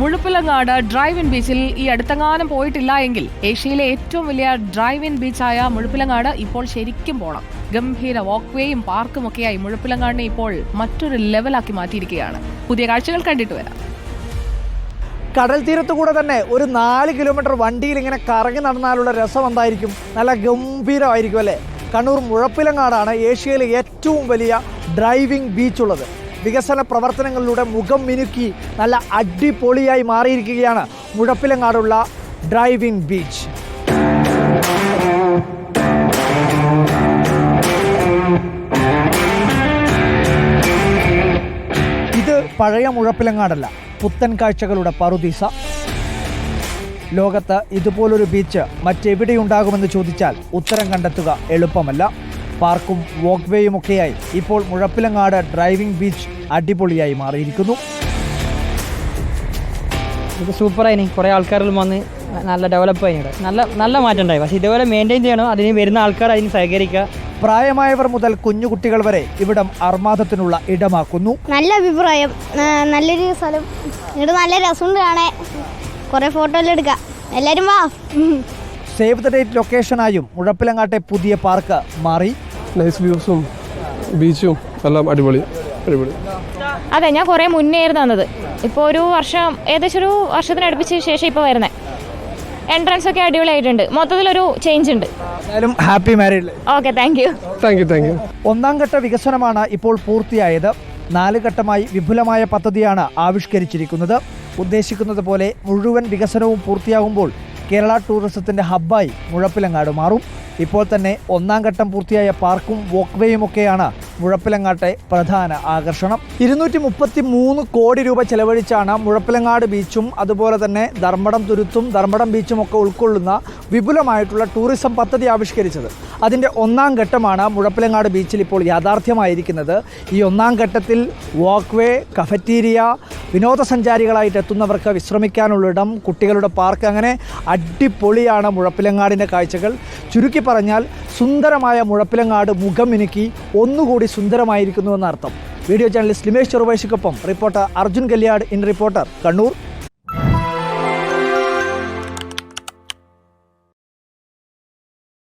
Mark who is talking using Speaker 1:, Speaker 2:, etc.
Speaker 1: Muzhappilangad drive in ബീച്ചിൽ ഈ അടുത്തെങ്ങാനും പോയിട്ടില്ല എങ്കിൽ ഏഷ്യയിലെ ഏറ്റവും വലിയ ഡ്രൈവ് ഇൻ ബീച്ചായ മുഴുപ്പിലങ്ങാട് ഇപ്പോൾ ശരിക്കും പോണം. ഗംഭീര വാക്ക്വേയും പാർക്കും ഒക്കെയായി മുഴുപ്പിലങ്ങാടിനെ ഇപ്പോൾ മറ്റൊരു ലെവലാക്കി മാറ്റിയിരിക്കുകയാണ്. പുതിയ കാഴ്ചകൾ കണ്ടിട്ട് വരാം.
Speaker 2: കടൽ തീരത്ത് കൂടെ തന്നെ ഒരു നാല് കിലോമീറ്റർ വണ്ടിയിൽ ഇങ്ങനെ കറങ്ങി നടന്നാലുള്ള രസം എന്തായിരിക്കും? നല്ല ഗംഭീരമായിരിക്കും അല്ലേ? കണ്ണൂർ മുഴപ്പിലങ്ങാടാണ് ഏഷ്യയിലെ ഏറ്റവും വലിയ ഡ്രൈവിംഗ് ബീച്ച് ഉള്ളത്. വികസന പ്രവർത്തനങ്ങളിലൂടെ മുഖം മിനുക്കി നല്ല അടിപൊളിയായി മാറിയിരിക്കുകയാണ് മുഴപ്പിലങ്ങാടുള്ള ഡ്രൈവിംഗ് ബീച്ച്. ഇത് പഴയ മുഴപ്പിലങ്ങാടല്ല പുത്തൻ കാഴ്ചകളുടെ പറുദീസ. ലോകത്ത് ഇതുപോലൊരു ബീച്ച് മറ്റെവിടെയുണ്ടാകുമെന്ന് ചോദിച്ചാൽ ഉത്തരം കണ്ടെത്തുക എളുപ്പമല്ല. പാർക്കും വോക്ക്വേയും ഒക്കെയായി ഇപ്പോൾ മുഴപ്പിലങ്ങാട് ഡ്രൈവിംഗ് ബീച്ച് അടിപൊളിയായി മാറിയിരിക്കുന്നു.
Speaker 3: ഇത് സൂപ്പറായിനി കുറേ ആൾക്കാരെല്ലാം വന്ന് നല്ല ഡെവലപ്പ് ആയിട്ടുണ്ട് നല്ല നല്ല മാറ്റം ഉണ്ടായി പക്ഷേ ഇതുപോലെ മെയിന്റെയിൻ ചെയ്യണം. അതിന് വരുന്ന ആൾക്കാർ അതിന് സഹകരിക്കുക.
Speaker 2: പ്രായമായവർ മുതൽ കുഞ്ഞുകുട്ടികൾ വരെ ഇവിടം അർമാദത്തിനുള്ള ഇടമാക്കുന്നു.
Speaker 4: നല്ല അഭിപ്രായം. നല്ലൊരു സ്ഥലം. ഇവിടെ നല്ല രസമുണ്ട് കാണാൻ. കുറേ ഫോട്ടോ എല്ലാം എടുക്കാം. എല്ലാവരും വാ.
Speaker 2: സേവ് ദ ഡേറ്റ് ലൊക്കേഷനായും മുഴപ്പിലങ്ങാട്ടെ പുതിയ പാർക്ക് മാറി.
Speaker 5: നൈസ് വ്യൂസും ബീച്ചും എല്ലാം അടിപൊളി അടിപൊളി.
Speaker 6: അതെ ഞാൻ കുറേ മുന്നേ ആയിരുന്നു വന്നത്. ഇപ്പോൾ ഒരു വർഷം ഏകദേശം ഒരു വർഷത്തിന് അടുപ്പിച്ച ശേഷം ഇപ്പോൾ വരുന്നത് എൻട്രൻസ് ഒക്കെ അടിപൊളിയായിട്ടുണ്ട്. മൊത്തത്തിലൊരു ചേഞ്ച് ഉണ്ട്.
Speaker 2: എന്തായാലും happy married
Speaker 6: okay thank you
Speaker 5: thank you thank you
Speaker 2: ഒന്നാം ഘട്ട വികസനമാണ് ഇപ്പോൾ പൂർത്തിയായത്. നാല് ഘട്ടമായി വിപുലമായ പദ്ധതിയാണ് ആവിഷ്കരിച്ചിരിക്കുന്നത്. ഉദ്ദേശിക്കുന്നത് പോലെ മുഴുവൻ വികസനവും പൂർത്തിയാകുമ്പോൾ കേരള ടൂറിസത്തിന്റെ ഹബ്ബായി മുഴപ്പിലങ്ങാട് മാറും. ഇപ്പോൾ തന്നെ ഒന്നാം ഘട്ടം പൂർത്തിയായ പാർക്കും വോക്ക്വേയും ഒക്കെയാണ് മുഴപ്പിലങ്ങാട്ടെ പ്രധാന ആകർഷണം. ഇരുന്നൂറ്റി മുപ്പത്തി മൂന്ന് കോടി രൂപ ചെലവഴിച്ചാണ് മുഴപ്പിലങ്ങാട് ബീച്ചും അതുപോലെ തന്നെ ധർമ്മടം തുരുത്തും ധർമ്മടം ബീച്ചും ഒക്കെ ഉൾക്കൊള്ളുന്ന വിപുലമായിട്ടുള്ള ടൂറിസം പദ്ധതി ആവിഷ്കരിച്ചത്. അതിന്റെ ഒന്നാം ഘട്ടമാണ് മുഴപ്പിലങ്ങാട് ബീച്ചിൽ ഇപ്പോൾ യാഥാർത്ഥ്യമായിരിക്കുന്നത്. ഈ ഒന്നാം ഘട്ടത്തിൽ വോക്ക്വേ കഫറ്റീരിയ വിനോദസഞ്ചാരികളായിട്ട് എത്തുന്നവർക്ക് വിശ്രമിക്കാനുള്ള ഇടം കുട്ടികളുടെ പാർക്ക് അങ്ങനെ അടിപൊളിയാണ് മുഴപ്പിലങ്ങാടിന്റെ കാഴ്ചകൾ. ചുരുക്കി പറഞ്ഞാൽ സുന്ദരമായ മുഴപ്പിലങ്ങാട് മുഖം മിനുക്കി ഒന്നുകൂടി സുന്ദരമായിരിക്കുന്നു എന്നർത്ഥം. വീഡിയോ ചാനലിസ്റ്റ് Limesh ചെറുപേശിക്കൊപ്പം reporter Arjun Kalyad in reporter Kannur.